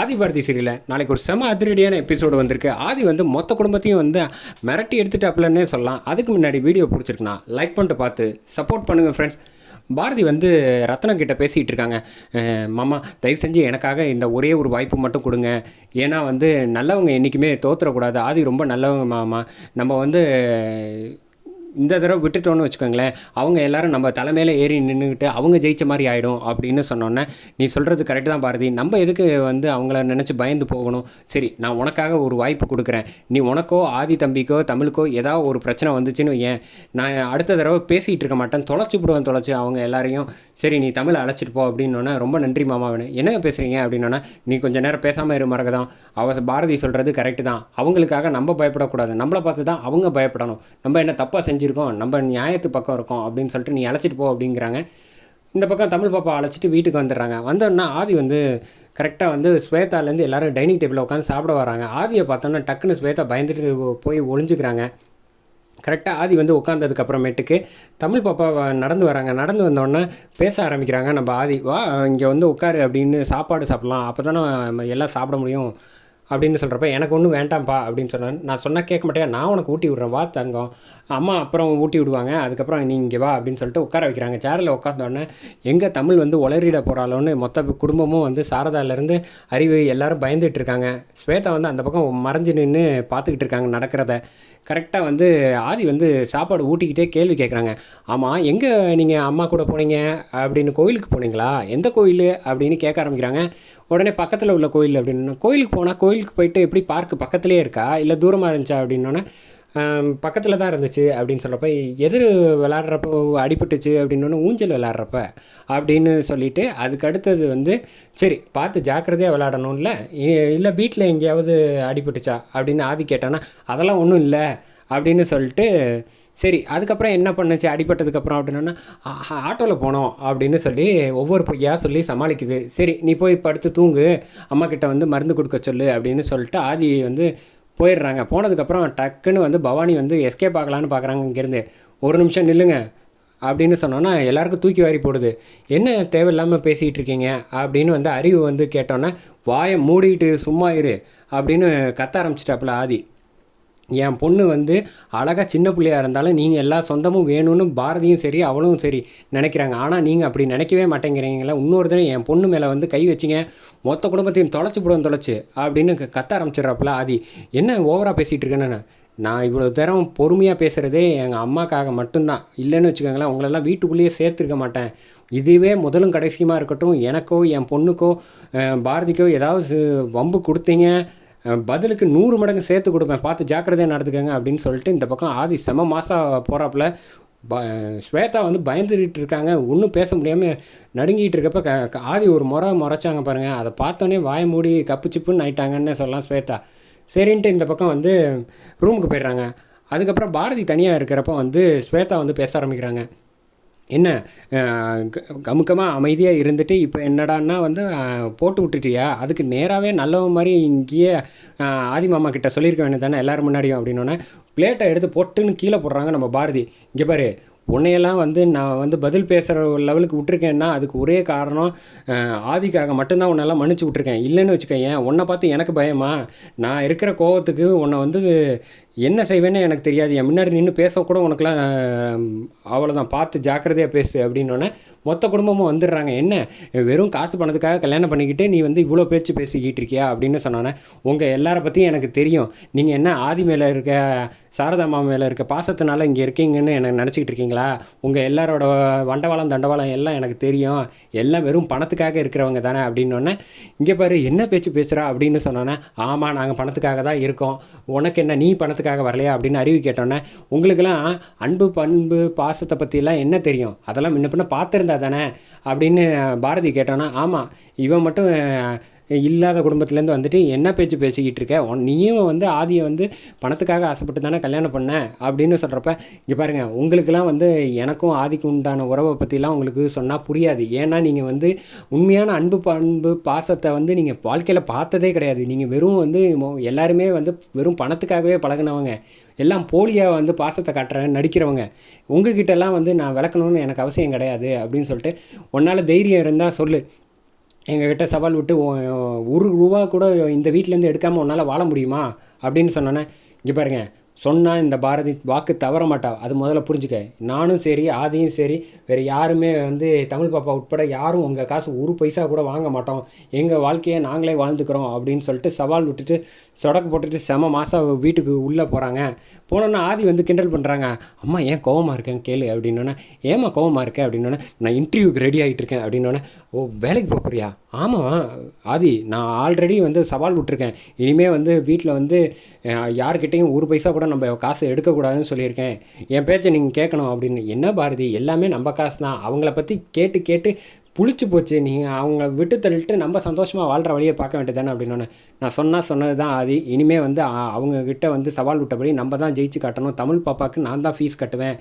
ஆதிபாரதி சீரியலில் நாளைக்கு ஒரு செம அதிரடியான எபிசோடு வந்திருக்கு. ஆதி வந்து மொத்த குடும்பத்தையும் வந்து மிரட்டி எடுத்துட்டாப்லன்னே சொல்லலாம். அதுக்கு முன்னாடி வீடியோ பிடிச்சிருக்குண்ணா லைக் பண்ணிட்டு பார்த்து சப்போர்ட் பண்ணுங்கள் ஃப்ரெண்ட்ஸ் பாரதி வந்து ரத்னம் கிட்ட பேசிகிட்டு இருக்காங்க. மாமா தயவு செஞ்சு எனக்காக இந்த ஒரே ஒரு வாய்ப்பு மட்டும் கொடுங்க. ஏன்னா வந்து நல்லவங்க என்றைக்குமே தோத்துறக்கூடாது. ஆதி ரொம்ப நல்லவங்க மாமா. நம்ம வந்து இந்த தடவை விட்டுட்டோன்னு வச்சுக்கோங்களேன் அவங்க எல்லாரும் நம்ம தலைமையில் ஏறி நின்றுக்கிட்டு அவங்க ஜெயிச்ச மாதிரி ஆகிடும் அப்படின்னு சொன்னோன்னே நீ சொல்கிறது கரெக்டு தான் பாரதி. நம்ம எதுக்கு வந்து அவங்கள நினச்சி பயந்து போகணும்? சரி நான் உனக்காக ஒரு வாய்ப்பு கொடுக்குறேன். நீ உனக்கோ ஆதி தம்பிக்கோ தமிழுக்கோ ஏதாவது ஒரு பிரச்சனை வந்துச்சுன்னு ஏன் நான் அடுத்த தடவை பேசிகிட்டு இருக்க மாட்டேன். தொலைச்சி விடுவேன் தொலைச்சி அவங்க எல்லாரையும். சரி நீ தமிழை அழைச்சிட்டு போ அப்படின்னோன்னே ரொம்ப நன்றி மாமாவனு என்ன பேசுகிறீங்க அப்படின்னோன்னா நீ கொஞ்சம் நேரம் பேசாமல் இரு மறக்கதான் அவ பாரதி சொல்கிறது கரெக்டு தான். அவங்களுக்காக நம்ம பயப்படக்கூடாது. நம்மளை பார்த்து தான் அவங்க பயப்படணும். நம்ம என்ன தப்பாக செஞ்சு செஞ்சுருக்கோம் நம்ம நியாயத்து பக்கம் இருக்கோம் அப்படின்னு சொல்லிட்டு நீ அழைச்சிட்டு போ அப்படிங்கிறாங்க. இந்த பக்கம் தமிழ் பாப்பா அழைச்சிட்டு வீட்டுக்கு வந்துடுறாங்க. வந்தோன்னா ஆதி வந்து கரெக்டாக வந்து ஸ்வேதாலேருந்து எல்லோரும் டைனிங் டேபிளில் உட்காந்து சாப்பிட வராங்க ஆதியை பார்த்தோன்னா டக்குன்னு ஸ்வேதா பயந்துட்டு போய் ஒளிஞ்சுக்கிறாங்க. கரெக்டாக ஆதி வந்து உட்காந்ததுக்கு அப்புறமேட்டுக்கு தமிழ் பாப்பா வ- நடந்து வராங்க நடந்து வந்தோடனே பேச ஆரம்பிக்கிறாங்க. நம்ம ஆதி வா இங்கே வந்து உட்காரு அப்படின்னு சாப்பாடு சாப்பிட்லாம். அப்போ தானே நம்ம எல்லாம் சாப்பிட முடியும். அப்படின்னு சொல்கிறப்ப எனக்கு ஒன்றும் வேண்டாம்ப்பா அப்படின்னு சொன்னேன் நான் சொன்னால் கேட்க மாட்டேன் நான் உனக்கு ஊட்டி விட்றேன் வா தங்கம். அம்மா அப்புறம் ஊட்டி விடுவாங்க அதுக்கப்புறம் நீ இங்கே வா அப்படின்னு சொல்லிட்டு உட்கார வைக்கிறாங்க. சேரில் உட்காந்தோடனே எங்கே தமிழ் வந்து உளறிட போகிறாளோன்னு மொத்த குடும்பமும் வந்து சாரதாலேருந்து அறிவு எல்லாரும் பயந்துட்டு இருக்காங்க. ஸ்வேதா வந்து அந்த பக்கம் மறைஞ்சு நின்று பார்த்துக்கிட்டு இருக்காங்க நடக்கிறத. கரெக்டாக வந்து ஆதி வந்து சாப்பாடு ஊட்டிக்கிட்டே கேள்வி கேட்குறாங்க ஆமாம் எங்கே நீங்கள் அம்மா கூட போனீங்க அப்படின்னு கோயிலுக்கு போனீங்களா? எந்த கோயில்? அப்படின்னு கேட்க ஆரம்பிக்கிறாங்க. உடனே பக்கத்தில் உள்ள கோயில் அப்படின்னு கோயிலுக்கு போனால் கோயில் கோயிலுக்கு போயிட்டு எப்படி பார்க்கு பக்கத்துலேயே இருக்கா? இல்லை தூரமாக இருந்துச்சா அப்படின்னோன்னே பக்கத்தில் தான் இருந்துச்சு அப்படின்னு சொல்கிறப்ப எதிர் விளாட்றப்போ அடிபட்டுச்சு அப்படின்னு ஊஞ்சல் விளாட்றப்ப அப்படின்னு சொல்லிவிட்டு அதுக்கு அடுத்தது வந்து சரி பார்த்து ஜாக்கிரதையாக விளாடணும்ல இல்லை வீட்டில் எங்கேயாவது அடிபட்டுச்சா? அப்படின்னு ஆதி கேட்டானா அதெல்லாம் ஒன்றும் இல்லை. அப்படின்னு சொல்லிட்டு சரி அதுக்கப்புறம் என்ன பண்ணுச்சு? அடிபட்டதுக்கப்புறம் அப்படின்னா ஆட்டோவில் போனோம் அப்படின்னு சொல்லி ஒவ்வொரு பொய்யா சொல்லி சமாளிக்குது. சரி நீ போய் படுத்து தூங்கு அம்மா கிட்ட வந்து மருந்து கொடுக்க சொல்லு அப்படின்னு சொல்லிட்டு ஆதி வந்து போயிடுறாங்க. போனதுக்கப்புறம் டக்குன்னு வந்து பவானி வந்து எஸ்கேப் ஆகலான்னு பார்க்குறாங்க இங்கேருந்து. ஒரு நிமிஷம் நில்லுங்க அப்படின்னு சொன்னோன்னா எல்லாருக்கும் தூக்கி வாரி போடுது. என்ன தேவையில்லாமல் பேசிகிட்டு இருக்கீங்க? அப்படின்னு வந்து அறிவு வந்து கேட்டோன்னே வாயை மூடிட்டு சும்மா இரு அப்படின்னு கத்த ஆரம்பிச்சிட்டாப்புல ஆதி. என் பொண்ணு வந்து அழகாக சின்ன பிள்ளையாக இருந்தாலும் நீங்கள் எல்லா சொந்தமும் வேணும்னு பாரதியும் சரி அவளும் சரி நினைக்கிறாங்க. ஆனால் நீங்கள் அப்படி நினைக்கவே மாட்டேங்கிறீங்களா இன்னொரு தடவை என் பொண்ணு மேலே வந்து கை வச்சிங்க. மொத்த குடும்பத்தையும் தொலைச்சி போடுவோம் தொலைச்சி அப்படின்னு கத்த ஆரம்பிச்சிடுறாப்புல ஆதி. என்ன ஓவராக பேசிகிட்டு இருக்கேன்னு நான். இவ்வளோ தரம் பொறுமையாக பேசுகிறதே எங்கள் அம்மாக்காக மட்டும்தான். இல்லைன்னு வச்சுக்கோங்களேன் உங்களெல்லாம் வீட்டுக்குள்ளேயே சேர்த்துருக்க மாட்டேன். இதுவே முதலும் கடைசியுமா இருக்கட்டும் எனக்கோ என் பொண்ணுக்கோ பாரதிக்கோ ஏதாவது வம்பு கொடுத்தீங்க பதிலுக்கு நூறு மடங்கு சேர்த்து கொடுப்பேன். பார்த்து ஜாக்கிரதையாக நடந்துக்கங்க அப்படின்னு சொல்லிட்டு இந்த பக்கம் ஆதி செம மாதம் போகிறாப்புல ப ஸ்வேதா வந்து பயந்துட்டு இருக்காங்க. ஒன்றும் பேச முடியாமல் நடுங்கிட்டு இருக்கப்ப க ஆதி ஒரு முறை முறைச்சாங்க பாருங்கள் அதை பார்த்தோன்னே வாய் மூடி கப்பு சிப்புன்னு ஆயிட்டாங்கன்னு சொல்லலாம் ஸ்வேதா. சரின்ட்டு இந்த பக்கம் வந்து ரூமுக்கு போயிடுறாங்க. அதுக்கப்புறம் பாரதி தனியாக இருக்கிறப்ப வந்து ஸ்வேதா வந்து பேச ஆரம்பிக்கிறாங்க. என்ன கமுக்கமாக அமைதியாக இருந்துட்டு இப்போ என்னடான்னா வந்து போட்டு விட்டுட்டியா? அதுக்கு நேராகவே நல்லவ மாதிரி இங்கேயே ஆதி மாமா கிட்ட சொல்லியிருக்க வேண்டியது தானே எல்லோரும் முன்னாடியும் அப்படின்னோடனே பிளேட்டை எடுத்து போட்டுன்னு கீழே போடுறாங்க நம்ம பாரதி. இங்கே பாரு உன்னையெல்லாம் வந்து நான் வந்து பதில் பேசுகிற லெவலுக்கு விட்டுருக்கேன்னா அதுக்கு ஒரே காரணம் ஆதிக்காக மட்டும்தான் உன்னெல்லாம் மன்னிச்சு விட்ருக்கேன் இல்லைன்னு வச்சுக்கேன் உன்னை பார்த்து எனக்கு பயமா? நான் இருக்கிற கோவத்துக்கு உன்னை வந்து என்ன செய்வேன்னு எனக்கு தெரியாது. என் முன்னாடி நின்று பேசக்கூட உனக்குலாம் அவ்வளோதான் பார்த்து ஜாக்கிரதையாக பேசு அப்படின்னோடனே மொத்த குடும்பமும் வந்துடுறாங்க. என்ன? வெறும் காசு பணத்துக்காக கல்யாணம் பண்ணிக்கிட்டு நீ வந்து இவ்வளோ பேச்சு பேசிக்கிட்டு இருக்கியா அப்படின்னு சொன்னோன்னே உங்கள் எல்லார பற்றியும் எனக்கு தெரியும். நீங்கள் என்ன ஆதி மேலே இருக்க சாரதாமா மேலே இருக்க பாசத்தினால இங்கே இருக்கீங்கன்னு எனக்கு நினச்சிக்கிட்டு இருக்கீங்களா? உங்கள் எல்லாரோட வண்டவாளம் தண்டவாளம் எல்லாம் எனக்கு தெரியும். எல்லாம் வெறும் பணத்துக்காக இருக்கிறவங்க தானே அப்படின்னோடனே இங்கே பாரு என்ன பேச்சு பேசுகிறா அப்படின்னு சொன்னோன்னே ஆமாம் நாங்கள் பணத்துக்காக தான் இருக்கோம். உனக்கு என்ன நீ பணத்துக்கு பணத்துக்காக வரலையா அப்படின்னு அறிவு கேட்டோன்னே உங்களுக்கெல்லாம் அன்பு பண்பு பாசத்தை பற்றிலாம் என்ன தெரியும்? அதெல்லாம் முன்ன பின்ன பார்த்துருந்தா தானே? அப்படின்னு பாரதி கேட்டோன்னா ஆமாம் இவன் மட்டும் இல்லாத குடும்பத்துலேருந்து வந்துட்டு என்ன பேச்சு பேசிக்கிட்டு இருக்க? உன் நீயும் வந்து ஆதியை வந்து பணத்துக்காக ஆசைப்பட்டு தானே கல்யாணம் பண்ண? அப்படின்னு சொல்கிறப்ப இங்கே பாருங்கள் உங்களுக்கெல்லாம் வந்து எனக்கும் ஆதிக்கு உண்டான உறவை பற்றிலாம் உங்களுக்கு சொன்னால் புரியாது. ஏன்னா நீங்கள் வந்து உண்மையான அன்பு பண்பு பாசத்தை வந்து நீங்கள் வாழ்க்கையில் பார்த்ததே கிடையாது. நீங்கள் வெறும் வந்து எல்லாருமே வந்து வெறும் பணத்துக்காகவே பழகுனவங்க. எல்லாம் போலியாக வந்து பாசத்தை காட்டுற நடிக்கிறவங்க. உங்ககிட்டலாம் வந்து நான் விளக்கணும்னு எனக்கு அவசியம் கிடையாது அப்படின்னு சொல்லிட்டு உன்னால் தைரியம் இருந்தால் சொல்லு. எங்ககிட்ட சவால் விட்டு ஒரு ரூபா கூட இந்த வீட்டிலேருந்து எடுக்காமல் உன்னால் வாழ முடியுமா? அப்படின்னு சொன்னோன்னே இங்கே பாருங்கள் சொன்னால் இந்த பாரதி வாக்கு தவற மாட்டா. அது முதல்ல புரிஞ்சுக்க. நானும் சரி ஆதியும் சரி வேறு யாருமே வந்து தமிழ் பாப்பா உட்பட யாரும் உங்கள் காசு ஒரு பைசா கூட வாங்க மாட்டோம். எங்கள் வாழ்க்கையை நாங்களே வாழ்ந்துக்கிறோம் அப்படின்னு சொல்லிட்டு சவால் விட்டுட்டு சொடக்கு போட்டுட்டு செம மாதம் வீட்டுக்கு உள்ளே போகிறாங்க போனோன்னா ஆதி வந்து கிண்டல் பண்ணுறாங்க அம்மா ஏன் கோவமாக இருக்கேன் கேளு அப்படின்னோன்னே ஏம்மா கோவமாக இருக்கேன் அப்படின்னோன்னே நான் இன்டர்வியூக்கு ரெடி ஆகிட்டு இருக்கேன் அப்படின்னோன்னே ஓ வேலைக்கு போக ஆமாம் ஆதி நான் ஆல்ரெடி வந்து சவால் விட்டுருக்கேன். இனிமேல் வந்து வீட்டில் வந்து யார்கிட்டையும் ஒரு பைசா கூட நம்ம காசு எடுக்கக்கூடாதுன்னு சொல்லியிருக்கேன். என் பேச்சை நீங்கள் கேட்கணும் அப்படின்னு. என்ன பாரதி? எல்லாமே நம்ம காசு தான் அவங்கள பற்றி கேட்டு கேட்டு புளிச்சு போச்சு. நீங்கள் அவங்க விட்டு தள்ளிட்டு நம்ம சந்தோஷமாக வாழ்கிற வழியை பார்க்க வேண்டியதானே அப்படின்னு நான் சொன்னால் சொன்னது தான் ஆதி. இனிமேல் வந்து அவங்க கிட்ட வந்து சவால் விட்டபடி நம்ம தான் ஜெயிச்சு காட்டணும். தமிழ் பாப்பாவுக்கு நான் தான் ஃபீஸ் கட்டுவேன்.